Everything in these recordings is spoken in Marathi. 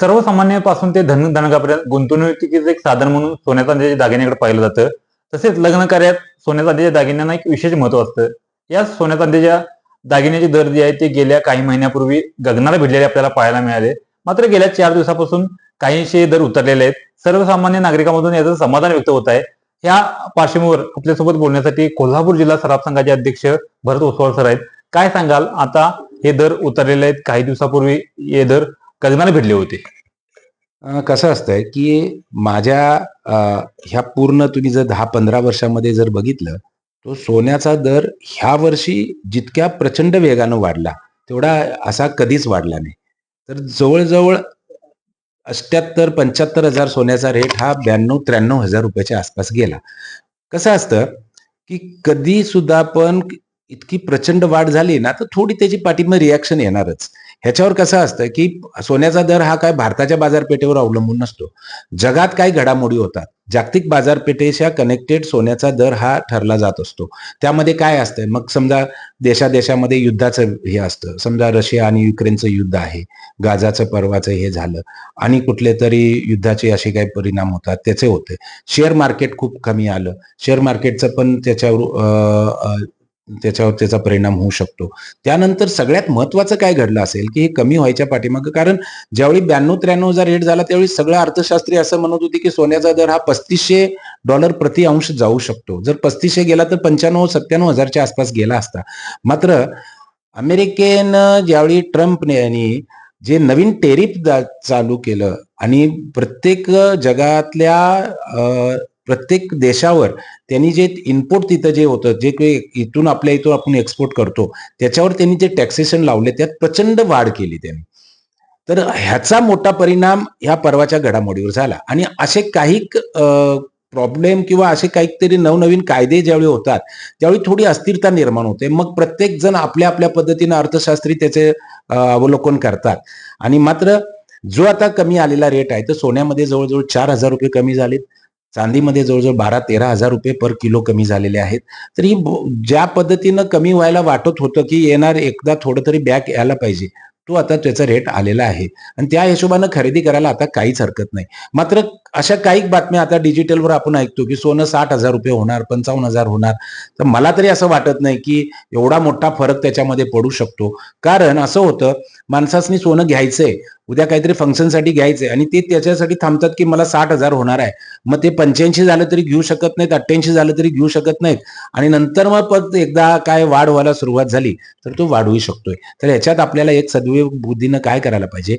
सर्वसामान्यापासून ते धन धनगापर्यंत गुंतवणुकीचे एक साधन म्हणून सोन्या चांदीच्या दागिन्याकडे पाहिलं जातं. तसेच लग्न कार्यात सोन्या चांदीच्या दागिन्यांना एक विशेष महत्त्व असतं. या सोन्या चांदीच्या दागिन्याचे दर जे आहे ते गेल्या काही महिन्यापूर्वी गगनाला भिडलेले आपल्याला पाहायला मिळाले. मात्र गेल्या चार दिवसापासून काहीशे दर उतरलेले आहेत. सर्वसामान्य नागरिकांमधून याचं समाधान व्यक्त होत आहे. या पार्श्वभूमीवर आपल्यासोबत बोलण्यासाठी कोल्हापूर जिल्हा सराफ संघाचे अध्यक्ष भरत ओसवाळ सर आहेत. काय सांगाल? आता हे दर उतरलेले आहेत. काही दिवसापूर्वी हे दर कदमाला भिडले होते. कसं असतंय की माझ्या ह्या पूर्ण तुम्ही जर दहा पंधरा वर्षामध्ये जर बघितलं तो सोन्याचा दर ह्या वर्षी जितक्या प्रचंड वेगानं वाढला तेवढा असा कधीच वाढला नाही. तर जवळजवळ अष्ट्याहत्तर पंच्याहत्तर हजार सोन्याचा रेट हा ब्याण्णव त्र्याण्णव हजार रुपयाच्या आसपास गेला. कसं असतं की कधी सुद्धा पण इतकी प्रचंड वाढ झाली ना तर थोडी त्याची पाठीमध्ये रिॲक्शन येणारच. ह्याच्यावर कसं असतं की सोन्याचा दर हा काय भारताच्या बाजारपेठेवर अवलंबून नसतो. जगात काय घडामोडी होतात. जागतिक बाजारपेठेच्या कनेक्टेड सोन्याचा दर हा ठरला जात असतो. त्यामध्ये काय असतंय? मग समजा देशादेशामध्ये युद्धाचं हे असतं. समजा रशिया आणि युक्रेनचं युद्ध आहे. गाजाचं पर्वाचं हे झालं. आणि कुठले तरी युद्धाचे असे काही परिणाम होतात. त्याचे होते. शेअर मार्केट खूप कमी आलं. शेअर मार्केटचं पण त्याच्यावर त्याच्यावर त्याचा परिणाम होऊ शकतो. त्यानंतर सगळ्यात महत्वाचं काय घडलं असेल की हे कमी व्हायच्या पाठीमागं कारण ज्यावेळी ब्याण्णव त्र्याण्णव हजार रेट झाला त्यावेळी सगळं अर्थशास्त्री असं म्हणत होते की सोन्याचा दर हा पस्तीसशे डॉलर प्रति अंश जाऊ शकतो. जर पस्तीसशे गेला तर पंच्याण्णव सत्त्याण्णव हजारच्या आसपास गेला असता. मात्र अमेरिकेनं ज्यावेळी ट्रम्पने यांनी जे नवीन टेरिफ चालू केलं आणि प्रत्येक जगातल्या प्रत्येक देशावर त्यांनी जे इनपुट तिथं जे होतं जे काही इथून आपल्या इथून आपण एक्सपोर्ट करतो त्याच्यावर त्यांनी जे टॅक्सेशन लावले त्यात प्रचंड वाढ केली त्यांनी. तर ह्याचा मोठा परिणाम ह्या पर्वाच्या घडामोडीवर झाला. आणि असे काही प्रॉब्लेम किंवा असे काहीतरी नवनवीन कायदे ज्यावेळी होतात त्यावेळी थोडी अस्थिरता निर्माण होते. मग प्रत्येक जण आपल्या आपल्या पद्धतीनं अर्थशास्त्री त्याचे अवलोकन करतात. आणि मात्र जो आता कमी आलेला रेट आहे तर सोन्यामध्ये जवळजवळ चार हजार रुपये कमी झालेत. चांदीमध्ये जवळजवळ बारा तेरा हजार रुपये पर किलो कमी झालेले आहेत. तर ही ज्या पद्धतीनं कमी व्हायला वाटत होतं की येणार एकदा थोडं तरी बॅक यायला पाहिजे तो आता त्याचा रेट आलेला आहे. आणि त्या हिशोबानं खरेदी करायला आता काहीच हरकत नाही. मात्र अशा काही बातम्या आता डिजिटलवर आपण ऐकतो की सोनं साठ हजार रुपये होणार पंचावन्न हजार होणार. तर मला तरी असं वाटत नाही की एवढा मोठा फरक त्याच्यामध्ये पडू शकतो. कारण असं होतं माणसासनी सोनं घ्यायचंय उद्या काहीतरी फंक्शनसाठी घ्यायचंय आणि ते त्याच्यासाठी थांबतात की मला साठ हजार होणार आहे. मग ते पंच्याऐंशी झालं तरी घेऊ शकत नाहीत अठ्ठ्याऐंशी झालं तरी घेऊ शकत नाहीत. आणि नंतर मग परत एकदा काय वाढ व्हायला सुरुवात झाली तर तो वाढवू शकतोय. तर ह्याच्यात आपल्याला एक सद्विवेक बुद्धीनं काय करायला पाहिजे?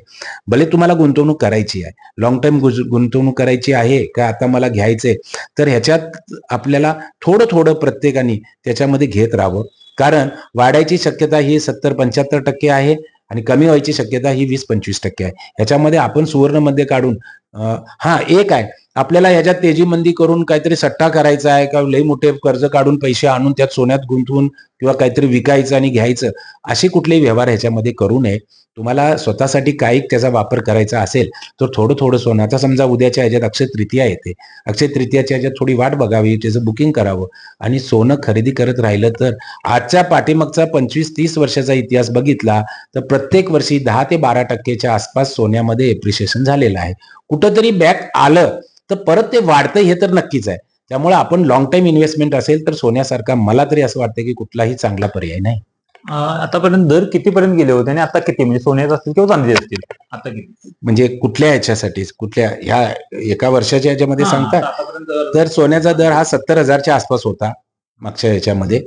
भले तुम्हाला गुंतवणूक करायची आहे लॉंग टर्म गुंतवणूक करायची आहे का आता मला घ्यायचंय तर ह्याच्यात आपल्याला थोडं थोडं प्रत्येकाने त्याच्यामध्ये घेत राहावं. कारण वाढायची शक्यता ही सत्तर पंच्याहत्तर टक्के आहे. आणि कमी व्हायची शक्यता ही वीस पंचवीस टक्के आहे. ह्याच्यामध्ये आपण सुवर्णमध्ये काढून हा एक आहे. आपल्याला ह्याच्यात तेजीमंदी करून काहीतरी सट्टा करायचा आहे का लई मोठे कर्ज काढून पैसे आणून त्यात सोन्यात गुंतवून किंवा काहीतरी विकायचं आणि घ्यायचं असे कुठलेही व्यवहार ह्याच्यामध्ये करू नये. तुम्हाला स्वतःसाठी काही त्याचा वापर करायचा असेल तर थोडं थोडं सोनं. आता समजा उद्याच्या ह्याच्यात अक्षय तृतीया येते. अक्षय तृतीयाच्या ह्याच्यात थोडी वाट बघावी त्याचं बुकिंग करावं आणि सोनं खरेदी करत राहिलं तर आजच्या पाठीमागचा पंचवीस तीस वर्षाचा इतिहास बघितला तर प्रत्येक वर्षी दहा ते बारा टक्केच्या आसपास सोन्यामध्ये एप्रिशिएशन झालेलं आहे. कुठंतरी बॅक आलं तर परत ते वाढतं हे तर नक्कीच आहे. त्यामुळे आपण लॉंग टाईम इन्व्हेस्टमेंट असेल तर सोन्यासारखा मला तरी असं वाटतं की कुठलाही चांगला पर्याय नाही. आतापर्यंत दर कितीपर्यंत गेले होते आणि आता किती? म्हणजे सोन्याचे असतील किंवा चांदीचे असतील? आता किती? म्हणजे कुठल्या ह्याच्यासाठी कुठल्या ह्या एका वर्षाच्या ह्याच्यामध्ये हा, सांगता? आता आतापर्यंत दर- तर सोन्याचा दर हा सत्तर हजारच्या आसपास होता मागच्या ह्याच्यामध्ये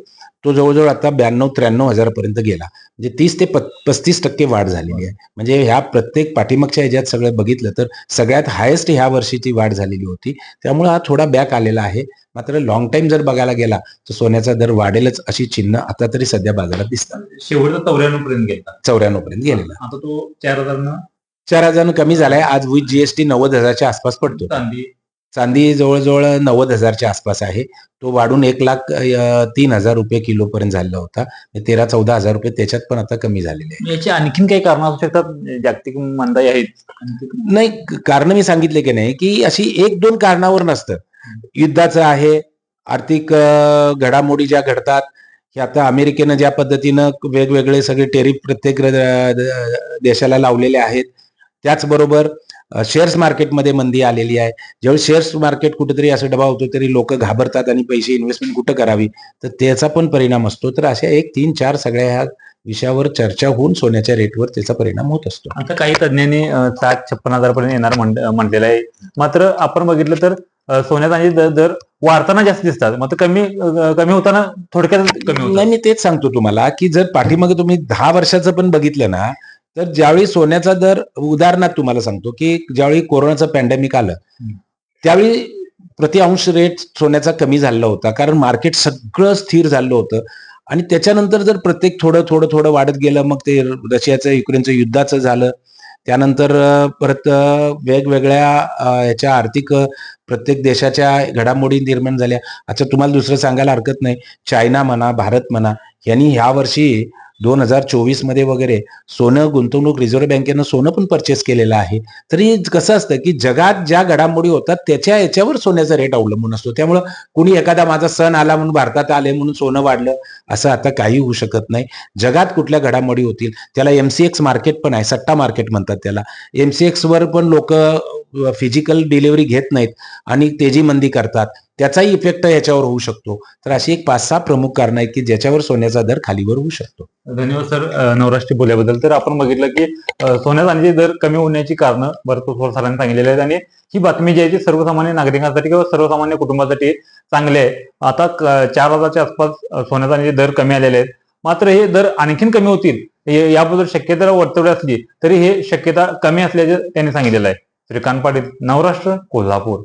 तो जवळजवळ आता ब्याण्णव त्र्याण्णव हजारापर्यंत गेला. म्हणजे तीस ते पस्तीस टक्के वाढ झालेली आहे. म्हणजे ह्या प्रत्येक पाठीमागच्या ह्याच्यात सगळं बघितलं तर सगळ्यात हायेस्ट ह्या वर्षीची वाढ झालेली होती. त्यामुळे हा थोडा बॅक आलेला आहे. मात्र लॉंग टाइम जर बघायला गेला तर सोन्याचा दर वाढेलच अशी चिन्ह आता तरी सध्या बाजारात दिसतात. शेवटचा चौऱ्याण्णव पर्यंत गेला. चौऱ्याण्णव पर्यंत गेलेला. आता तो चार हजार चार हजार कमी झालाय. आज विथ जीएसटी नव्वद हजारच्या आसपास पडतो चांदी. चांदी जवळजवळ नव्वद हजारच्या आसपास आहे. तो वाढून एक लाख तीन हजार रुपये किलो पर्यंत झालेला होता. तेरा चौदा हजार रुपये त्याच्यात पण आता कमी झालेले आहे याची आणखीन काही कारण असू शकतात? जागतिक मंदाई आहेत. नाही कारण मी सांगितले की नाही की अशी एक दोन कारणावर नसतं. युद्धाचं आहे. आर्थिक घडामोडी ज्या घडतात हे आता अमेरिकेनं ज्या पद्धतीनं वेगवेगळे सगळे टेरिफ प्रत्येक देशाला लावलेले आहेत. त्याचबरोबर शेअर्स मार्केटमध्ये मंदी आलेली आहे. ज्यावेळी शेअर्स मार्केट कुठेतरी असं डबा होतो तरी लोक घाबरतात आणि पैसे इन्व्हेस्टमेंट कुठं करावी? तर त्याचा पण परिणाम असतो. तर अशा एक तीन चार सगळ्या ह्या विषयावर चर्चा होऊन सोन्याच्या रेटवर त्याचा परिणाम होत असतो. आता काही तज्ञांनी सात साठ छप्पन हजार पर्यंत येणार म्हण- म्हटलेलं आहे. मात्र आपण बघितलं तर सोन्या चांदी दर वाढताना जास्त दिसतात. मात्र कमी अं, कमी होताना थोडक्यात कमी होतात. नाही मी तेच सांगतो तुम्हाला की जर पाठीमागे तुम्ही दहा वर्षाचं पण बघितलं ना तर ज्यावेळी सोन्याचा दर उदाहरणार्थ तुम्हाला सांगतो की ज्यावेळी कोरोनाचं पॅन्डेमिक आलं. त्यावेळी प्रति अंश रेट सोन्याचा कमी झाला होता. कारण मार्केट सगळं स्थिर झालं होतं. आणि त्याच्यानंतर जर प्रत्येक थोडं थोडं थोडं वाढत गेलं मग ते रशियाचं युक्रेनचं युद्धाचं झालं त्यानंतर परत वेगवेगळ्या याच्या आर्थिक प्रत्येक देशाच्या घडामोडी निर्माण झाल्या. अच्छा तुम्हाला दुसरं सांगायला हरकत नाही. चायना म्हणा भारत म्हणा यांनी ह्या वर्षी दोन हजार चोवीसमध्ये वगैरे सोनं गुंतवणूक रिझर्व्ह बँकेनं सोनं पण परचेस केलेलं आहे. तरी कसं असतं की जगात ज्या घडामोडी होतात त्याच्या याच्यावर सोन्याचा रेट अवलंबून असतो. त्यामुळं कुणी एखादा माझा सण आला म्हणून भारतात आले म्हणून सोनं वाढलं असं आता काही होऊ शकत नाही. जगात कुठल्या घडामोडी होतील? त्याला एमसीएक्स मार्केट पण आहे सट्टा मार्केट म्हणतात त्याला. एमसीएक्स वर पण लोक फिजिकल डिलिव्हरी घेत नाहीत आणि तेजी मंदी करतात त्याचाही इफेक्ट याच्यावर होऊ शकतो. तर अशी एक पाच सहा प्रमुख कारण आहेत की ज्याच्यावर सोन्याचा दर खालीवर होऊ शकतो. धन्यवाद सर. नवराष्ट्रीय बोलल्याबद्दल. तर आपण बघितलं की सोन्या चांदीचे दर कमी होण्याची कारणं भरपूर सरांनी सांगितलेली आहेत. आणि ही बातमी जी आहे ती सर्वसामान्य नागरिकांसाठी किंवा सर्वसामान्य कुटुंबासाठी चांगली आहे. आता चार हजारच्या आसपास अं, सोन्या चांदीचे दर कमी आलेले आहेत. मात्र हे दर आणखीन कमी होतील. याबद्दल शक्यता वर्तवली असली तरी हे शक्यता कमी असल्याचे त्यांनी सांगितलेलं आहे. श्रीकांत पाटील नवराष्ट्र कोल्हापूर.